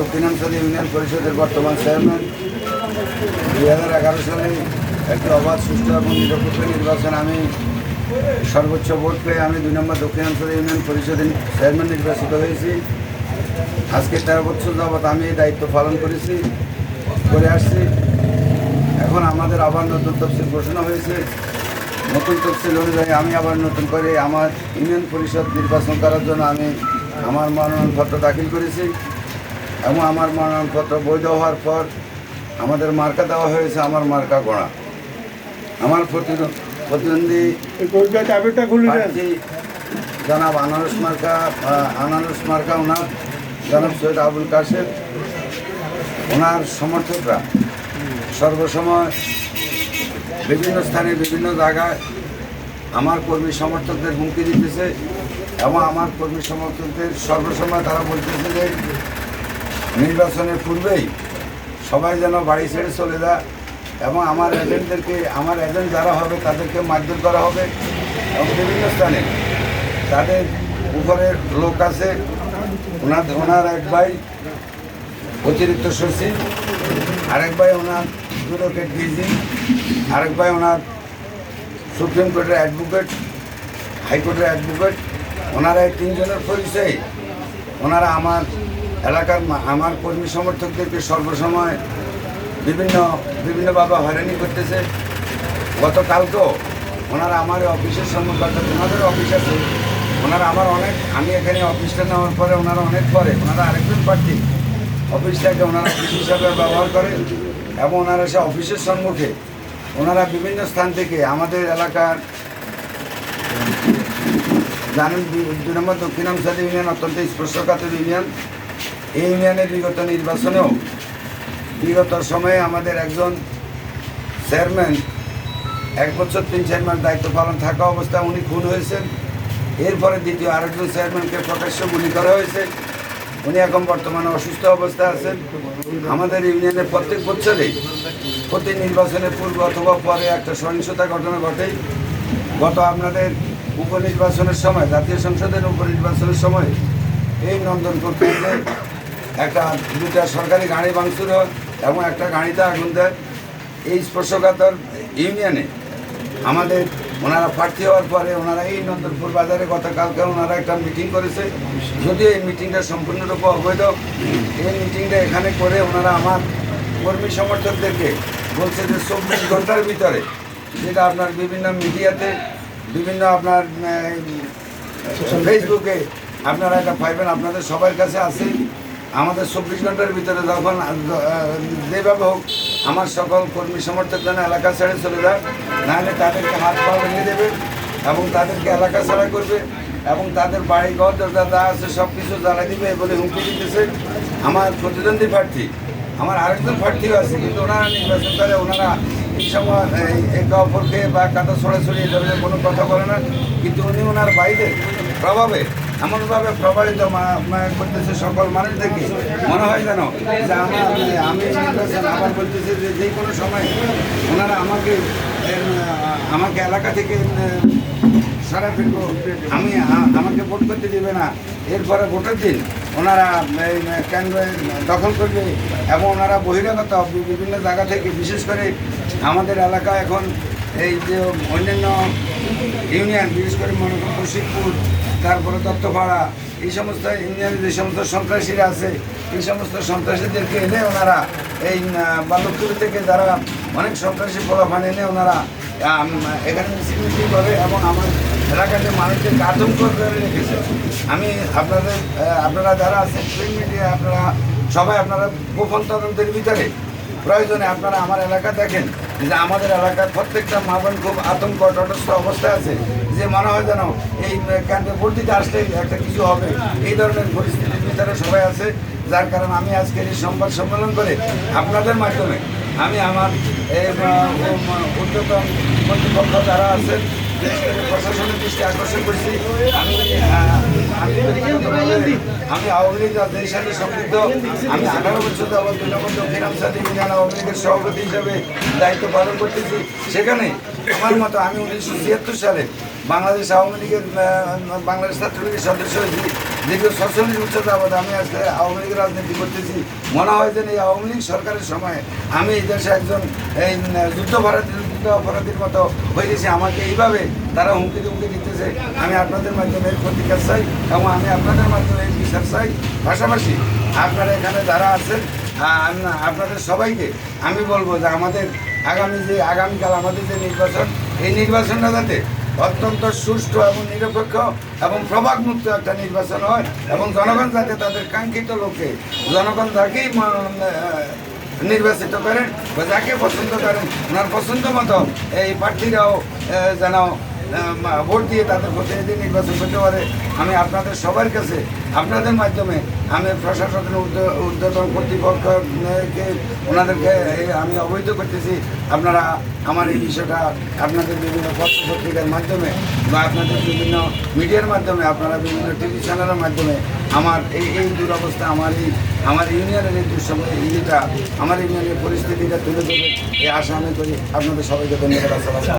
দক্ষিণাঞ্চল union পরিষদের বর্তমান chairman. দুই হাজার এগারো সালে একটি অবাধ, সুষ্ঠু এবং নিরপেক্ষ নির্বাচন আমি সর্বোচ্চ ভোট পেয়ে আমি দুই নম্বর দক্ষিণাঞ্চল ইউনিয়ন পরিষদের চেয়ারম্যান নির্বাচিত হয়েছি। আজকে তেরো বছর যাবৎ আমি এই দায়িত্ব পালন করেছি, করে আসছি। এখন আমাদের আবার নতুন তফসিল ঘোষণা হয়েছে। নতুন তফসিল অনুযায়ী আমি আবার নতুন করে আমার ইউনিয়ন পরিষদ নির্বাচন করার জন্য আমি আমার মনোনয়নপত্র দাখিল করেছি। এবং আমার মনোনয়নপত্র বৈধ হওয়ার পর আমাদের মার্কা দেওয়া হয়েছে আমার মার্কা গোড়া। আমার প্রতিদ্বন্দ্বী জনাব আনারস মার্কা আনারস মার্কা ওনার জনাব সৈয়দ আবুল কাশেম ওনার সমর্থকরা সর্বসময় বিভিন্ন স্থানে বিভিন্ন জায়গায় আমার কর্মী সমর্থকদের হুমকি দিতেছে এবং আমার কর্মী সমর্থকদের সর্বসময় তারা বলতেছে যে নির্বাচনের পূর্বেই সবাই যেন বাড়ি ছেড়ে চলে যায় এবং আমার এজেন্টদেরকে, আমার এজেন্ট যারা হবে তাদেরকে মারধর করা হবে এবং বিভিন্ন স্থানে তাদের উপরের লোক আছে। ওনার ওনার এক ভাই অতিরিক্ত সচিব, আরেক ভাই ওনার ব্যুরোক্রেট ডিজি, আরেক ভাই ওনার সুপ্রিম কোর্টের অ্যাডভোকেট, হাইকোর্টের অ্যাডভোকেট। ওনারা এই তিনজনের পরিচয়। ওনারা আমার এলাকার আমার কর্মী সমর্থকদেরকে সর্বসময় বিভিন্ন, বিভিন্নভাবে হয়রানি করতেছে। গতকালকেও ওনারা আমার অফিসের সম্মুখে অর্থাৎ ওনাদের অফিস আছে। ওনারা আমার অনেক, আমি এখানে অফিসটা নেওয়ার পরে ওনারা অনেক পরে, ওনারা আরেকজন প্রার্থী। অফিসটাকে ওনারা অফিস হিসাবে ব্যবহার করেন এবং ওনারা সে অফিসের সম্মুখে ওনারা বিভিন্ন স্থান থেকে আমাদের এলাকার জানেন দুই নম্বর দক্ষিণাঞ্চল ইউনিয়ন, অত্যন্ত স্পর্শকাতর ইউনিয়ন। এই ইউনিয়নের বিগত নির্বাচনেও, বিগত সময়ে আমাদের একজন চেয়ারম্যান, এক বছর তিন চেয়ারম্যান দায়িত্ব পালন থাকা অবস্থায় উনি খুন হয়েছেন। এরপরে দ্বিতীয় আরেকজন চেয়ারম্যানকে প্রকাশ্য গুলি করা হয়েছে। উনি এখন বর্তমানে অসুস্থ অবস্থায় আছেন। আমাদের ইউনিয়নের প্রত্যেক বছরে প্রতি নির্বাচনের পূর্ব অথবা পরে একটা সহিংসতা ঘটনা ঘটে। গত আপনাদের উপনির্বাচনের সময়, জাতীয় সংসদের উপনির্বাচনের সময় এই নন্দনপুর কেন্দ্রে একটা দুটা সরকারি গাড়ি ভাঙচুর হয় এবং একটা গাড়িতে আগুন দেয়। এই স্পর্শকাতর ইউনিয়নে আমাদের ওনারা প্রার্থী হওয়ার পরে ওনারা এই নন্দনপুর বাজারে গতকালকে ওনারা একটা মিটিং করেছে। যদিও এই মিটিংটা সম্পূর্ণরূপে অবৈধ এই মিটিংটা এখানে করে ওনারা আমার কর্মী সমর্থকদেরকে বলছে যে চব্বিশ ঘণ্টার ভিতরে যেটা আপনার বিভিন্ন মিডিয়াতে বিভিন্ন আপনার ফেসবুকে আপনারা এটা পাইবেন আপনাদের সবার কাছে আছে। আমাদের চব্বিশ ঘণ্টার ভিতরে যখন যেভাবে হোক, আমার সকল কর্মী সমর্থক যেন এলাকা ছেড়ে চলে যায় নাহলে তাদেরকে হাত পা ভেঙে দেবে এবং তাদেরকে এলাকা ছাড়া করবে এবং তাদের বাড়ি ঘর দরজা যা আছে সব কিছু জ্বালাই দিবে বলে হুমকি দিতেছে আমার প্রতিদ্বন্দ্বী প্রার্থী। আমার আরেকজন প্রার্থীও আছে, কিন্তু ওনারা নির্বাচন করে, ওনারা এই সময় একে অপরকে বা কাটা ছড়াছড়ি এই ধরনের কোনো কথা বলে না, কিন্তু উনি ওনার বাইরে প্রভাবে এমনভাবে প্রভাবিত করতেছে সকল মানুষদেরকে মনে হয় যেন যে আমার আমি আবার বলতেছে যে যে কোনো সময় ওনারা আমাকে আমাকে এলাকা থেকে সারা আমি আমাকে ভোট করতে দেবে না। এরপরে ভোটের দিন ওনারা কেন্দ্র দখল করবে এবং ওনারা বহিরাগত বিভিন্ন জায়গা থেকে, বিশেষ করে আমাদের এলাকা এখন এই যে অন্যান্য ইউনিয়ন, বিশেষ করে মনে রশিদপুর তারপরে দত্তপাড়া এই সমস্ত ইউনিয়নে যে সমস্ত সন্ত্রাসীরা আছে, এই সমস্ত সন্ত্রাসীদেরকে এনে ওনারা এই বাল্যপুর থেকে যারা অনেক সন্ত্রাসী ফলাফান এনে ওনারা এখানে মিছিল করে এবং আমার এলাকাতে মানুষকে আতঙ্ক করে রেখেছে। আমি আপনাদের আপনারা যারা আছেন প্রিন্ট মিডিয়া আপনারা সবাই আপনারা গোপন তদন্তের ভিতরে প্রয়োজনে আপনারা আমার এলাকা দেখেন। যে আমাদের এলাকার প্রত্যেকটা মা বোন খুব আতঙ্ক তটস্থ অবস্থায় আছে যে মনে হয় যেন এই ক্যাম্পে ভর্তিতে দিতে আসলেই একটা কিছু হবে। এই ধরনের পরিস্থিতির ভিতরে সবাই আছে, যার কারণ আমি আজকের এই সংবাদ সম্মেলন করে আপনাদের মাধ্যমে আমি আমার উদ্যোতন কর্তৃপক্ষ যারা আছেন আকর্ষণ করছি আমি আওয়ামী লীগ সাথে সম্পৃক্ত আমি আঠারো বছর যাবৎ দক্ষিণাঞ্চল ইউনিয়ন আওয়ামী লীগের সভাপতি হিসাবে দায়িত্ব পালন করতেছি সেখানে আমার মতো আমি উনিশশো ছিয়াত্তর সালে বাংলাদেশ আওয়ামী লীগের বাংলাদেশ ছাত্রলীগের সদস্য হয়েছি দীর্ঘ ছশনির উচ্চতা আবাদ আমি আজকে আওয়ামী লীগের রাজনীতি করতেছি মনে হয় যে এই আওয়ামী লীগ সরকারের সময় আমি এই দেশে একজন এই যুদ্ধ ভারতীয় যুদ্ধ অপরাধীর মতো হয়ে গেছি। আমাকে এইভাবে তারা হুমকি টুমকি দিতেছে। আমি আপনাদের মাধ্যমে প্রতিকার চাই এবং আমি আপনাদের মাধ্যমে বিচার চাই। পাশাপাশি আপনারা এখানে যারা আছেন আপনাদের সবাইকে আমি বলব যে আমাদের আগামী যে, আগামীকাল আমাদের যে নির্বাচন, এই নির্বাচনটা যাতে অত্যন্ত সুষ্ঠু এবং নিরপেক্ষ এবং প্রভাবমুক্ত একটা নির্বাচন হয় এবং জনগণ যাতে তাদের কাঙ্ক্ষিত লোকে, জনগণ যাকেই নির্বাচিত করেন বা যাকে পছন্দ করেন ওনার পছন্দ মতো এই প্রার্থীরাও যেন ভোট দিয়ে তাদের প্রতিনিধি নির্বাচন করতে পারে। আমি আপনাদের সবার কাছে, আপনাদের মাধ্যমে আমি প্রশাসনের ঊর্ধ্বতন কর্তৃপক্ষকে, ওনাদেরকে আমি অবহিত করতেছি। আপনারা আমার এই বিষয়টা আপনাদের বিভিন্ন পত্র পত্রিকার মাধ্যমে বা আপনাদের বিভিন্ন মিডিয়ার মাধ্যমে, আপনারা বিভিন্ন টিভি চ্যানেলের মাধ্যমে আমার এই এই দুরবস্থা, আমার এই, আমার ইউনিয়নের এই দুঃসময় ইয়েটা, আমার ইউনিয়নের পরিস্থিতিটা তুলে ধরবে এই আশা আমি করি। আপনাদের সবাইকে ধন্যবাদ। আসসালাম